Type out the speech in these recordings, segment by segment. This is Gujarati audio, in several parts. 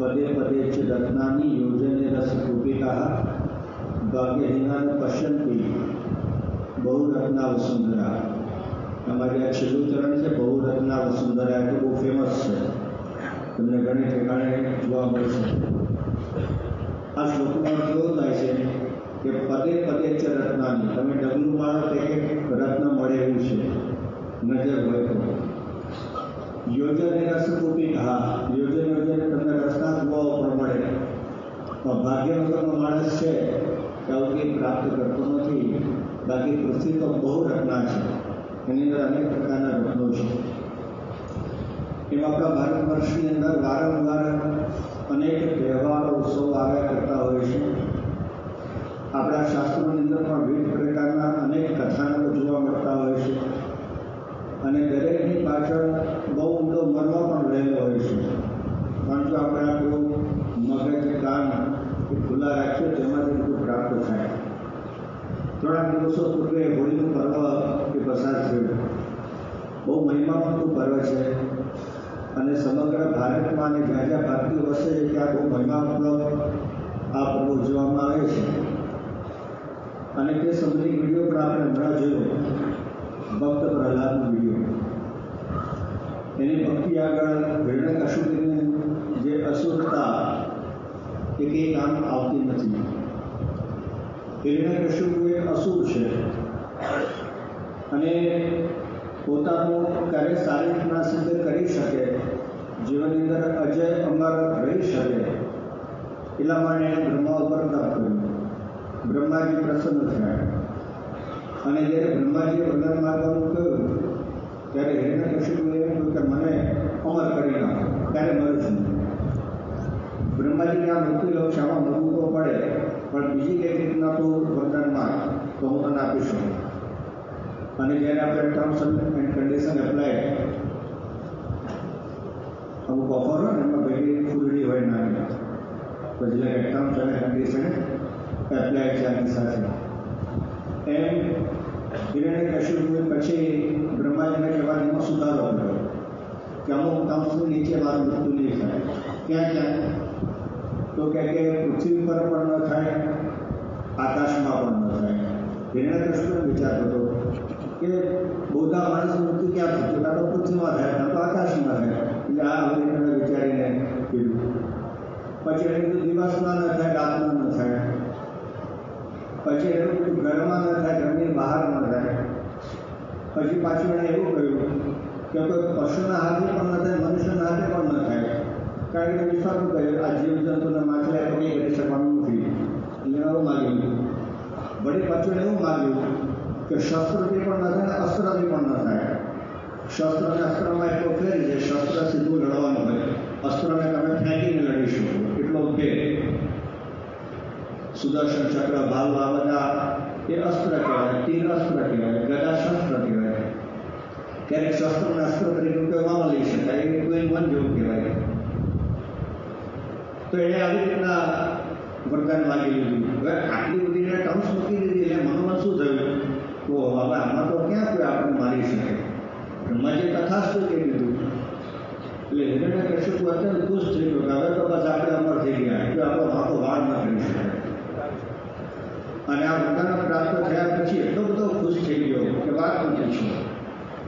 पदे पदे च रत्नानि योजने रसरूपिकाः भाग्यहीनान् पश्यन्ति बहुरत्ना वसुंधरा हमारे यहाँ छिलू चरण से बहुरत्ना वसुंधरा है तो वो फेमस है તમને ઘણી ઠેકાણે જોવા बोल सकते શ્લોકનો અર્થ में क्यों છે કે પદે પદે पदे રત્નાની તમે ડગલું મારો તે રત્ન મળે એવું છે નજર હોય તો योजनेरसरूपी कहा યોજન યોજન તમને રચના દુઆઓ પણ મળે પણ ભાગ્ય વગરનો માણસ છે કાવકી પ્રાપ્ત કરતો નથી બાકી પૃથ્વી તો બહુ રત્ના છે એની અંદર અનેક પ્રકારના રત્નો છે એમ આપણા ભારત વર્ષની અંદર વારંવાર અનેક તહેવારો ઉત્સવો આવ્યા કરતા હોય છે આપણા શાસ્ત્રોની અંદર પણ વિવિધ પ્રકારના અનેક કથાનકો જોવા મળતા હોય છે પાછળ બહુ ઊંડો મરવો પણ રહેલો હોય છે પણ જો આપણે આપણું મગજ કાન ખુલ્લા રાખીએ તો એમાંથી બધું પ્રાપ્ત થાય થોડા દિવસો પૂર્વે હોળીનું પર્વ એ પસાર થયું બહુ મહિમાવંતું પર્વ છે અને સમગ્ર ભારતમાં અને જ્યાં જ્યાં ભારતીય વસ્તુ છે ત્યાં બહુ મહિમાપૂર્વક આ પર્વ ઉજવવામાં આવે છે અને તે સમજી આગળ ભયાનક અશુદ્ધિનું જે અશુદ્ધતા એ કંઈ કામ આવતી નથી ભયાનક અશુદ્ધ એ અશુદ્ધ છે અને પોતાનું કાર્ય સારી રીતના સિદ્ધ કરી શકે જીવનની અંદર અજય અમર રહી શકે એટલા માટે એણે બ્રહ્મા ઉપર તપ કર્યું બ્રહ્માજી પ્રસન્ન થયા અને જ્યારે બ્રહ્માજીએ વગર માર્ગનું કહ્યું ત્યારે હિરણ્યકશિપુએ કહ્યું કે મને अमर करना क्या मर ब्रह्मा जी यहाँ मृत्यु लोग क्षमा मरु तो पड़े पर बीजी के कितना तो वरदान मान तो हम तो नापीश होने जैसे आप टर्म्स एंड कंडीशन अप्लाय अमुक ऑफर हो ना बेटी फूलड़ी हो ना पिछले के टर्म्स एंड कंडीशन अप्लाय चाहिए साथ में एंड हिरण्य कश्यप पक्षी ब्रह्मा जी ने जवाब नो सुधारो करो क्या वो कम से नीचे हमारी मृत्यु नहीं है क्या क्या है तो कहते हैं पृथ्वी पर पढ़ना था आकाश में पढ़ना था हिरण कृष्ण विचार करो कि बोधा मानस मृत्यु क्या छोटा तो पृथ्वी में है ना तो आकाश में है या हिरण विचारे ने फिर पचड़े तो दिवस तो में न था रात में न था पचड़े तो गर्मा न था गर्मी बाहर न था पची पाँच मिनट एवं कहू क्योंकि पशु नहाते पन्ना था मनुष्य नहाते पन्ना था कारण कि विश्वास को कहे आज जंतु ने मार लिया तो कहीं बड़ी शक्ति मुफी इन्हें वो मार लेंगे बड़े बच्चों ने वो मार लिया कि शस्त्र भी पन्ना था ना अस्त्र भी पन्ना था शस्त्र ने अस्त्र में एक ओपेर जैसे शस्त्र से दो हो गए अस्त्र में कभी फैंकी नहीं लड़ी शुरू इतना उनके सुदर्शन चक्र बाल बाबा ये अस्त्र क्या है तीन अस्त्र क्या है गदा शस्त्र क्या ક્યારેક શસ્ત્રો નાસ્ત્રો તરીકે ઉપયોગમાં લઈ શકાય એવું કોઈ મન જેવું કહેવાય તો એને આવી રીતના વરદાન માગી લીધું હવે આટલી બધી એને ટર્મ્સ મૂકી દીધી એટલે મનમાં શું થયું તો હવે આમાં તો ક્યાં કોઈ આપણે મારી શકે બ્રહ્માજી તથાસ્તુ કહી દીધું એટલે હિરણ્ય કશું તું અત્યંત ખુશ થઈ ગયો કે હવે તો બસ આપણે અમર થઈ ગયા એટલે આપણો વાંકો વાર ના કરી શકાય અને આ વરદાન પ્રાપ્ત થયા પછી એટલો બધો ખુશ થઈ ગયો કે વાત નથી છું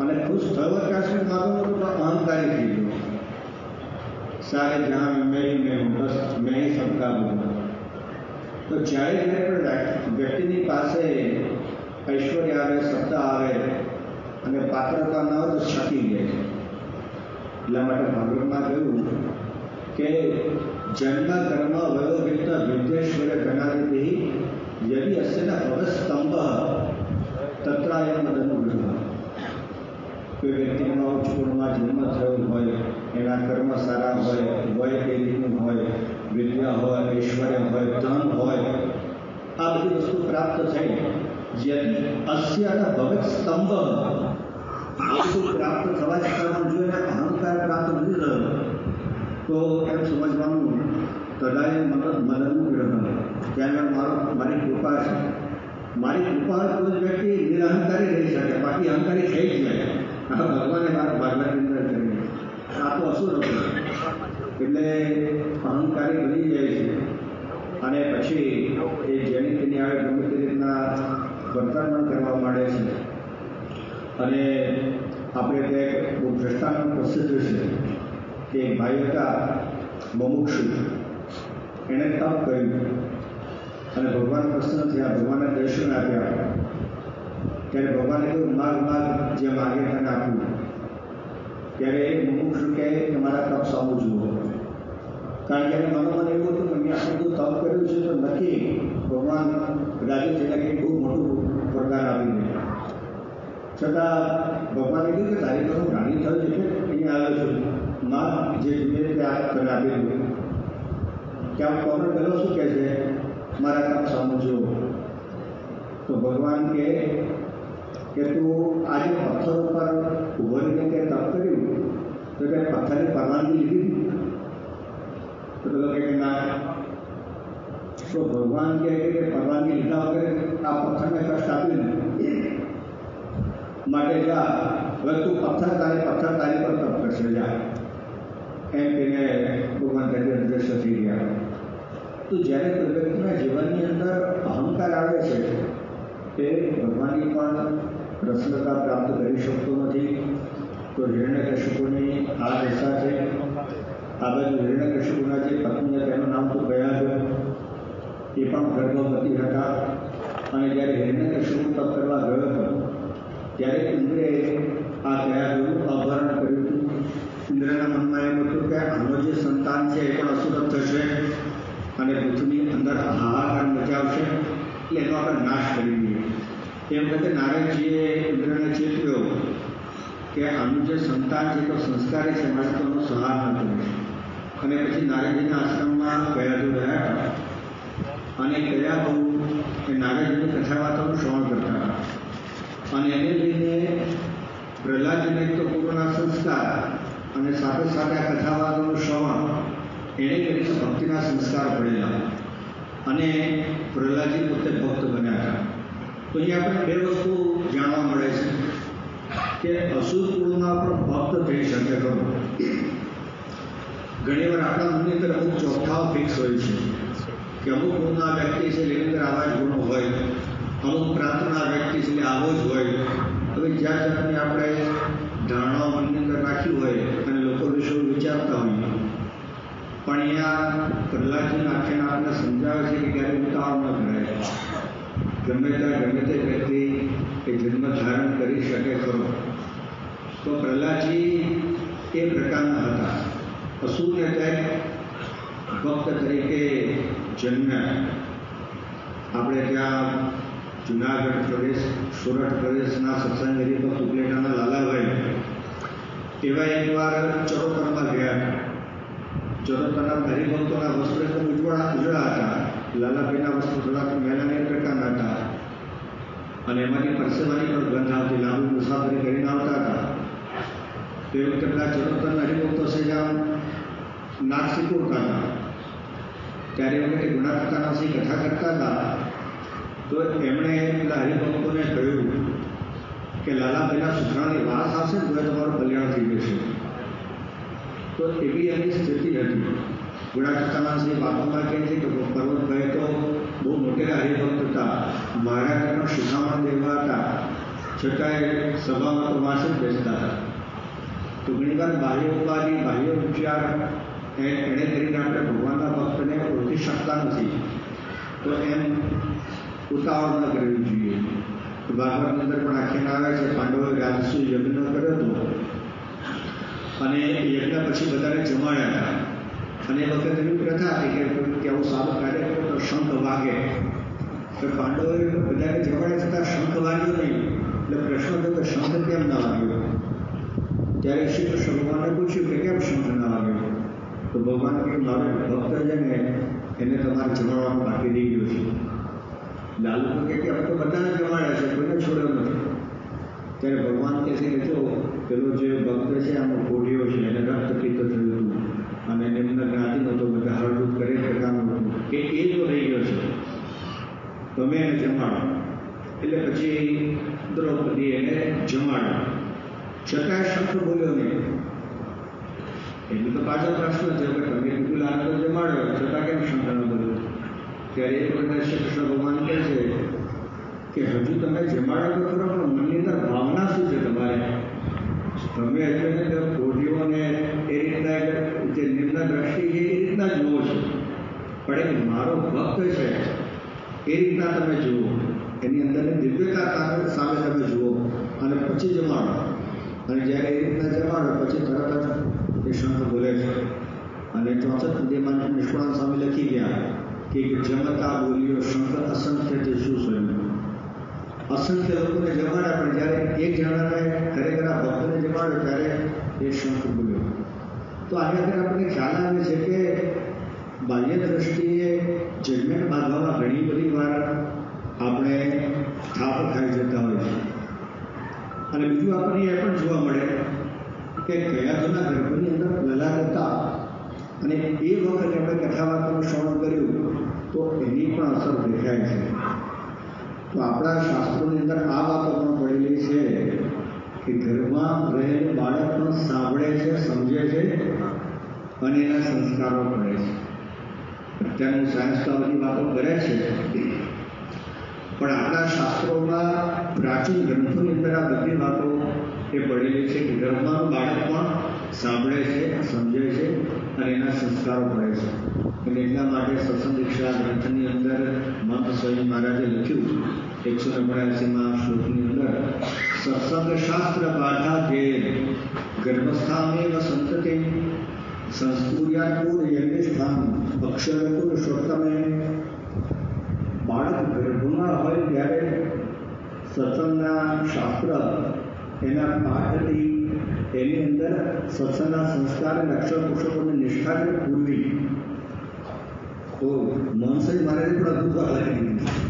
અને કુશ થવકાશીન માગોનું પુરાં આહંકાર કરી ગયો સાહેબ રામ મેરી મે હમસ્ત મેઈ સબકા હો તો ચાહેને પણ વ્યક્તિની પાસે ઈશ્વર આવે સત્તા આવે અને પાત્રતા ના હો તો છકી જાય લામટા ભાગ્યમાં ગયો કે જન્મ કર્મ વયવિતતા વિધ્યક્ષને બનાયતી યદી અસેના વસ તંબા તત્રાય મદન કોઈ વ્યક્તિનો છોડમાં જન્મ થયો હોય એના કર્મ સારા હોય વય એ રીતનું હોય વિદ્યા હોય ઐશ્વર્ય હોય ધન હોય આ બધી વસ્તુ પ્રાપ્ત થઈ જેથી અસ્યના ભગત સ્તંભ વસ્તુ પ્રાપ્ત થવા છતાં જો એને અહંકાર પ્રાપ્ત નથી થયો તો એમ સમજવાનું કદાય મદદ મદદનું ગ્રહણ ત્યાં મારો મારી કૃપા છે મારી કૃપા કોઈ વ્યક્તિ નિરહંકારી રહી શકે બાકી અહંકારી થઈ જ જાય ભગવાને ભાગવાની અંદર આ તો અસુર હતું એટલે અહંકારી બની જાય છે અને પછી એ જેની તેની આવે ગમે તે રીતના વર્તન પણ કરવા માંડે છે અને આપણે તે બહુ દ્રષ્ટાંત પ્રસિદ્ધ છે કે ભાઈ હતા બમુક્ષુ એણે તપ કર્યું અને ભગવાન પ્રસન્ન થયા ભગવાનને દર્શન આપ્યા ત્યારે ભગવાને કહ્યું માગ માગ જે માગે તને આપવું ત્યારે મુમુક્ષુ કહે કે મારા તપ સાવું જુઓ કારણ કે મનોમન એવું હતું કે મેં આટલું બધું તપ કર્યું છે તો નથી ભગવાન રાજી થયેલા કે બહુ મોટું પ્રકાર આવીને છતાં ભગવાને કીધું કે તારી પાસે રાણી થયું છે અહીંયા આવે છે માં જે જોઈએ તે આ તને આપી દઉં ત્યાં કોમન પહેલો શું કહે છે મારા કામ સામું જુઓ તો ભગવાન કે કેતો આય પથ પર ઉગળ કે તક કર્યું તો કે પથરે પર આવી લીધું તો લોકો કેના શું ભગવાન કે કે ભગવાન મળતા પર આ પથર પર કાઠા દે માકે કા પરંતુ પથર તારે પથર તારે પર તક કરલે જાય એમ કેને હું મત જ દે સતી ગયા તો જ્યારે પ્રગતિ માં જીવન ની અંદર અહંકાર આવે છે કે ભગવાનની પણ પ્રસન્નતા પ્રાપ્ત કરી શકતો નથી તો હિરણ્યકશ્યપુની આ દશા છે આ બાજુ હિરણ્યકશ્યપુના જે પત્નીએ તેનું નામ તો ગયા જ એ પણ ગર્ભવતી હતા અને જ્યારે હિરણ્યકશ્યપુ તપ કરવા ગયો હતો ત્યારે ઇન્દ્રે આ ગયા ગયું અપહરણ કર્યું હતું ઇન્દ્રના મનમાં એમ હતું કે આનો જે સંતાન છે એ પણ અસુરત થશે અને પૃથ્વીની અંદર હાહાકાર મચાવશે કે એનો આપણે નાશ કરી દઈએ એમ કરતા નારાયણજીએ ઇન્દ્રને ચેતવ્યો કે આનું જે સંતાન છે તો સંસ્કારી છે મારે તો એનો સહાર ન કર્યો અને પછી નારાયણજીના આશ્રમમાં ગયા તો ગયા હતા અને ગયા બહુ કે નારાયણજીની કથા વાતોનું શ્રવણ કરતા હતા અને એને લઈને પ્રહલાદજીને તો પૂર્વના સંસ્કાર અને સાથે સાથે આ કથા શ્રવણ એને કરીને ભક્તિના સંસ્કાર પડેલા અને પ્રહલાદજી પોતે ભક્ત બન્યા હતા તો અહીંયા આપણે બે વસ્તુ જાણવા મળે છે કે અશુદ્ધ કુળમાં પણ ભક્ત થઈ શકે ખરો ઘણી વાર આપણા મનની અંદર અમુક ચોખ્ખાઓ ફિક્સ હોય છે કે અમુક ગુણના વ્યક્તિ છે એની અંદર આવા જ ગુણો હોય અમુક પ્રાર્થના વ્યક્તિ છે એટલે આવો જ હોય હવે જ્યાં જાતની આપણે ધારણાઓ મનની અંદર રાખી હોય અને લોકો વિશે વિચારતા હોય પણ અહીંયા પ્રહલાદજી આખ્યાન આપણે સમજાવે છે કે ક્યારે ઉતાવળ ન કરાય ગમે ત્યાં ગમે તે વ્યક્તિ એ જન્મ ધારણ કરી શકે ખરો તો પ્રહલાદજી એ પ્રકારના હતા અસુરને ત્યાં ભક્ત તરીકે જન્મ્યા આપણે ત્યાં જુનાગઢ પ્રદેશ સુરત પ્રદેશના સત્સંગ હરિભક્ત ઉપલેટાના લાલાભાઈ એવા એકવાર ચરોતરમાં ગયા ચોરતાના હરિભક્તોના વસ્ત્ર પણ ઉજળા ઉજળા હતા લાલાભાઈના વસ્ત્ર થોડાક મેલાની પ્રકારના હતા અને એમાંથી પરસેવાની પણ ગંધ આવતી લાંબી મુસાફરી કરીને આવતા હતા તો એમ પેલા ચોરતાના હરિભક્તો સજામ નાક શીખવતા હતા ત્યારે વખતે પ્રકારના સિંહ કથા કરતા હતા તો એમણે પેલા હરિભક્તોને કહ્યું કે લાલાભાઈના સુધરાની વાસ આવશે તો તમારું કલ્યાણ થઈ ગયું છે तो एपीएम की स्थिति रहती है बुरा चुका से बातों का कहते तो पर्वत भाई तो वो मोटे का हरिभक्त था महाराज का तो शुभामण देवा था छठा सभा में प्रभाषित तो बेचता था तो घनी बार बाह्य उपाधि बाह्य विचार एने करी भगवान भक्त ने ओती शकता नहीं तो एम उतावल न करी जी तो बाबा अंदर पर आखिर आया पांडवों व्यास यज्ञ न करो तो અને યજ્ઞ પછી બધાને જમાડ્યા હતા અને એ વખતે એવી પ્રથા હતી કે કોઈ આવું સારું કાર્ય કરો તો શંખ વાગે તો પાંડવોએ બધાને જમાડ્યા છતાં શંખ વાગ્યો નહીં એટલે પ્રશ્ન થયો કે શંખ કેમ ના વાગ્યો ત્યારે શ્રી કૃષ્ણ ભગવાને પૂછ્યું કે કેમ શંખ ના વાગ્યો તો ભગવાન કે મારે ભક્ત છે ને એને તમારે જમાડવાનું બાકી રહી ગયું છે લાલુ કે અમે તો બધાને જમાડ્યા છે કોઈને છોડ્યો નથી ત્યારે ભગવાન કહે છે કે જો પેલો જે ભક્ત છે આનો કોઢિયો છે એને રક્તપિત્ત થયું હતું અને નિમ્ન જ્ઞાતિ હતો બધા હળદૂત કરે ટકાનું હતું કે એ જો રહી ગયો છે તમે એને જમાડો એટલે પછી દ્રૌપદી એને જમાડો છતાં શબ્દ બોલ્યો નહીં એટલે તો પાછો પ્રશ્ન છે કે તમે કુલ આનંદ જમાડ્યો છતાં કેમ શંકર બોલ્યો ત્યારે એ પ્રકારે શ્રી કૃષ્ણ ભગવાન કહે છે કે હજુ તમે જમાડો તો ખરો પણ મનની અંદર ભાવના શું છે તમારે તમે કોઢીઓને એ રીતના જે નિમ્ન દ્રષ્ટિ એ રીતના જુઓ છો પણ એક મારો ભક્ત છે એ રીતના તમે જુઓ એની અંદરની દિવ્યતા સામે તમે જુઓ અને પછી જમાડો અને જ્યારે એ રીતના જમાડો પછી તરત જ એ શંખ બોલે છે અને ચોસઠ સુધીમાં નિષ્ણાંત સામે લખી ગયા કે જમતા બોલ્યો શંકર અસંખ્ય તે શું અસંખ્ય લોકોને જમાડ્યા પણ જ્યારે એક જણાને ખરેખર આ ભક્તોને જમાડ્યો ત્યારે એ શંખ બોલ્યો તો આની અંદર આપણને ખ્યાલ આવે છે કે બાહ્ય દ્રષ્ટિએ જજમેન્ટ બાંધવામાં ઘણી બધી વાર આપણે થાપ ખાઈ જતા હોય છે અને બીજું આપણને એ પણ જોવા મળે કે કયા જૂના ગર્ભની અંદર લલા હતા અને એ વખતે આપણે કથા વાતનું શ્રવણ કર્યું તો એની પણ અસર દેખાય છે તો આપણા શાસ્ત્રોની અંદર આ વાતો પણ પડેલી છે કે ઘરમાં રહેલ બાળક પણ સાંભળે છે સમજે છે અને એના સંસ્કારો કરે છે અત્યારનું સાયન્સ તો બધી વાતો કરે છે પણ આપણા શાસ્ત્રોમાં પ્રાચીન ગ્રંથોની અંદર આ બધી વાતો એ પડેલી છે કે ઘરમાં બાળક પણ સાંભળે છે સમજે છે અને એના સંસ્કારો કરે છે એટલે એટલા માટે સત્સંગ દીક્ષા ગ્રંથની અંદર મહંત સ્વામી મહારાજે લખ્યું एक सौ बयासी महाश्लोक सत्संग शास्त्र पाठा के गर्भस्था में व संतते संस्कूर्यापूर्ण यज्ञ स्थान अक्षरपुर शोक में बाढ़ गर्भुना हो जाए सत्संग शास्त्र એના પાઠથી એની અંદર સત્સંગના સંસ્કાર અને અક્ષર પુષ્પોની નિષ્ઠા પૂરવી તો મનસે મારે પણ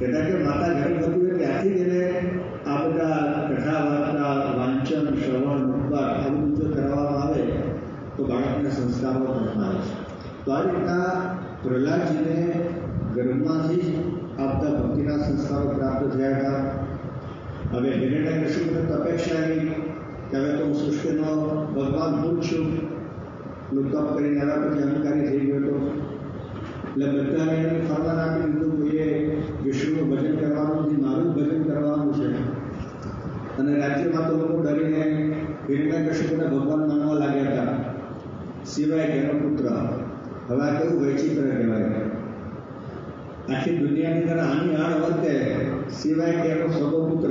કે દેખ કે માતા ઘર હતું કે્યાથી દેને આ બગા કથા વાર્તાનું વાંચન શ્રવણ ઉત્તર અંત કરવા આવે તો બાળકને સંસ્કારો મળે તો આ રીતે પ્રલાદજીને જન્મથી આપદા ભક્તિના સંસ્કારો પ્રાપ્ત થયા હતા અમે હિન્દુત્વ કૃષ્ણની અપેક્ષાની કેમે તો સુષ્કનો વર્ણન દુષુ નકપ કરી અરજ જાણકારી દેજો તો એટલે બધાને ફરતા આપનું ઉદويه વિષ્ણુનું ભજન કરવાનું છે મારું ભજન કરવાનું છે અને રાજ્યમાં તો લોકો ડરીને હિરણ્યકશ્યપને ભગવાન માનવા લાગ્યા હતા સિવાય એનો પુત્ર હવે આ કેવું વૈચિત્ર કહેવાય આખી દુનિયાની અંદર આની આણ વર્તે સિવાય તેનો સગો પુત્ર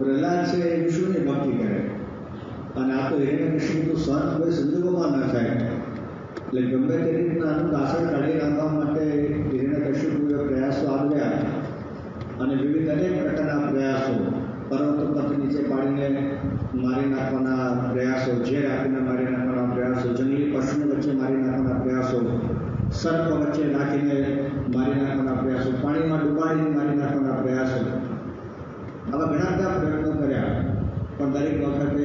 પ્રહલાદ છે એ વિષ્ણુની ભક્તિ કરે અને આ તો હિરણ્યકશ્યપનું સહન કોઈ સંજોગોમાં ન થાય એટલે ગમે તે રીતના આનું દાસણ કાઢી નાખવા માટે कश्यपूर्वक प्रयासों तो विविध अनेक प्रकार प्रयासों परंतु पत्र नीचे पाड़ी मारी प्रयासों झेर आप पशु वच्चे मारी ना प्रयासों सर्प वच्चे नाखी मारी पानी में डूबाड़ी मारी प्रयासों आवा घना कर दरक वक्त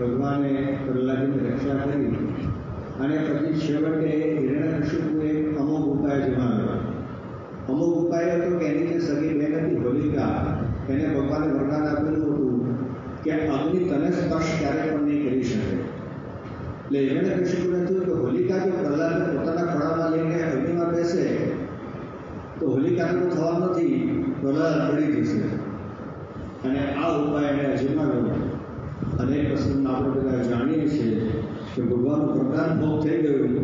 भगवान प्रहलाद की रक्षा करी और पति छवटे हिरण ऋषि उपाय जमा અમુક ઉપાય તો કે એની જે સગી બહેન હતી હોલિકા એને ભગવાને વરદાન આપેલું હતું કે અગ્નિ તને સ્પર્શ ક્યારે પણ નહીં કરી શકે એટલે એમણે કશું હતું કે હોલિકા જો પ્રહલાદને પોતાના ખોળામાં લઈને અગ્નિમાં બેસે તો હોલિકાને થવા નથી પ્રહલાદ પડી જશે અને આ ઉપાય એને અજમાવ્યો અને એ પ્રસંગમાં આપણે બધા જાણીએ છીએ કે ભગવાનનું પ્રધાન ભોગ થઈ ગયું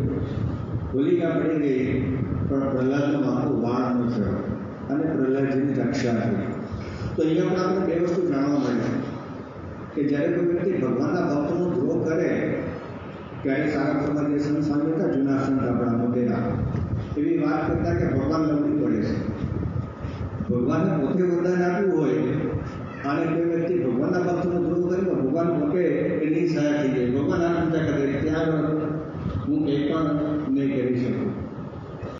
હોલિકા પડી ગઈ પણ પ્રહલાદનું માથું વાળનું થયું અને પ્રહલાદજીની રક્ષા થઈ તો અહીંયા પણ આપણે બે વસ્તુ જાણવા મળે છે કે જ્યારે કોઈ વ્યક્તિ ભગવાનના ભક્તનો દ્રોહ કરે ત્યારે સારા સમાજ સંત સામે હતા જૂના સંત આપણા મોટેરા એવી વાત કરતા કે ભગવાન લવડી પડે છે ભગવાનને પોતે વરદાન આપ્યું હોય અને કોઈ વ્યક્તિ ભગવાનના ભક્તનો દ્રોહ કરે ભગવાન પોતે એની સહાય થઈ જાય ભગવાન આ પૂજા કરે ત્યાં હું કંઈ પણ નહીં કરી શકું